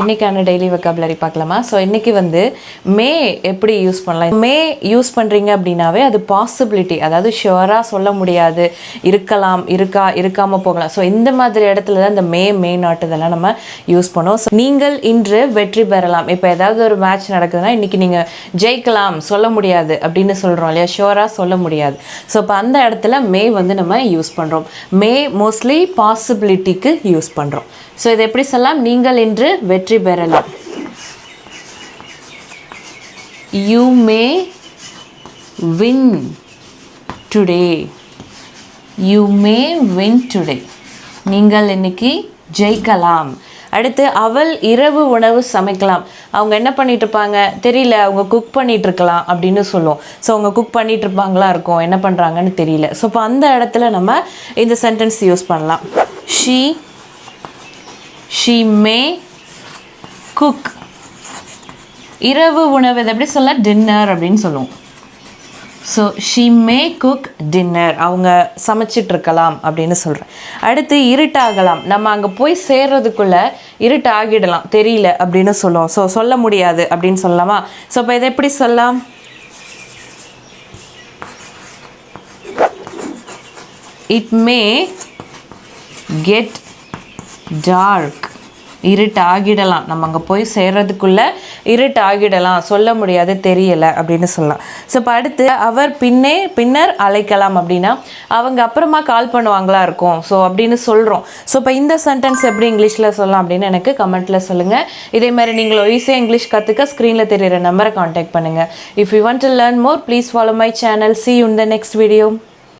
இன்றைக்கான daily vocabulary பார்க்கலாமா? So இன்றைக்கி வந்து மே எப்படி யூஸ் பண்ணலாம்? மே யூஸ் பண்ணுறீங்க அப்படின்னாவே அது பாசிபிலிட்டி அதாவது ஷுவராக சொல்ல முடியாது. இருக்கலாம் இருக்கா இருக்காமல் போகலாம். ஸோ இந்த மாதிரி இடத்துல தான் இந்த மே மே நாட்டு இதெல்லாம் நம்ம யூஸ் பண்ணோம் ஸோ நீங்கள் இன்று வெற்றி பெறலாம். இப்போ ஏதாவது ஒரு மேட்ச் நடக்குதுன்னா இன்றைக்கி நீங்கள் ஜெயிக்கலாம் சொல்ல முடியாது அப்படின்னு சொல்கிறோம் இல்லையா? ஷுவராக சொல்ல முடியாது. ஸோ இப்போ அந்த இடத்துல மே வந்து நம்ம யூஸ் பண்ணுறோம் மே மோஸ்ட்லி பாசிபிலிட்டிக்கு யூஸ் பண்ணுறோம் ஸோ இதை எப்படி சொல்லலாம்? நீங்கள் இன்று வெற்றி பெறலாம். You may win today you may win today நீங்கள் இன்னைக்கு ஜெயிக்கலாம். அடுத்து அவள் இரவு உணவு சமைக்கலாம். அவங்க என்ன பண்ணிட்டு இருப்பாங்க தெரியல. அவங்க குக் பண்ணிட்டு இருக்கலாம் அப்படின்னு சொல்லுவோம். ஸோ அவங்க குக் பண்ணிட்டு இருப்பாங்களா இருக்கும்? என்ன பண்ணுறாங்கன்னு தெரியல. ஸோ இப்போ அந்த இடத்துல நம்ம இந்த சென்டென்ஸ் யூஸ் பண்ணலாம். ஷீ ஷீ மே குக் இரவு உணவு இதை எப்படி சொல்ல? டின்னர் அப்படின்னு சொல்லுவோம். So she may cook dinner அவங்க சமைச்சிட்டு இருக்கலாம் அப்படின்னு சொல்கிறேன் அடுத்து இருட்டாகலாம். நம்ம அங்கே போய் சேர்றதுக்குள்ளே இருட்டு ஆகிடலாம் தெரியல அப்படின்னு சொல்லுவோம். ஸோ சொல்ல முடியாது அப்படின்னு சொல்லலாமா? ஸோ இப்போ இதை எப்படி சொல்லலாம்? இட் மே கெட் டார்க் இருட்டு ஆகிடலாம் நம்ம அங்கே போய் சேர்றதுக்குள்ளே இருட்டு ஆகிடலாம் சொல்ல முடியாது தெரியலை அப்படின்னு சொல்லலாம். ஸோ இப்போ அடுத்து அவர் பின்னே பின்னர் அழைக்கலாம் அப்படின்னா அவங்க அப்புறமா கால் பண்ணுவாங்களா இருக்கும். ஸோ அப்படின்னு சொல்கிறோம் ஸோ இப்போ இந்த சென்டென்ஸ் எப்படி இங்கிலீஷில் சொல்லலாம் அப்படின்னு எனக்கு கமெண்ட்டில் சொல்லுங்கள் இதே மாதிரி நீங்கள் ஈஸியாக இங்கிலீஷ் கற்றுக்க ஸ்க்ரீனில் தெரியிற நம்பரை காண்டாக்ட் பண்ணுங்கள் if you want to learn more please follow my channel see in the next video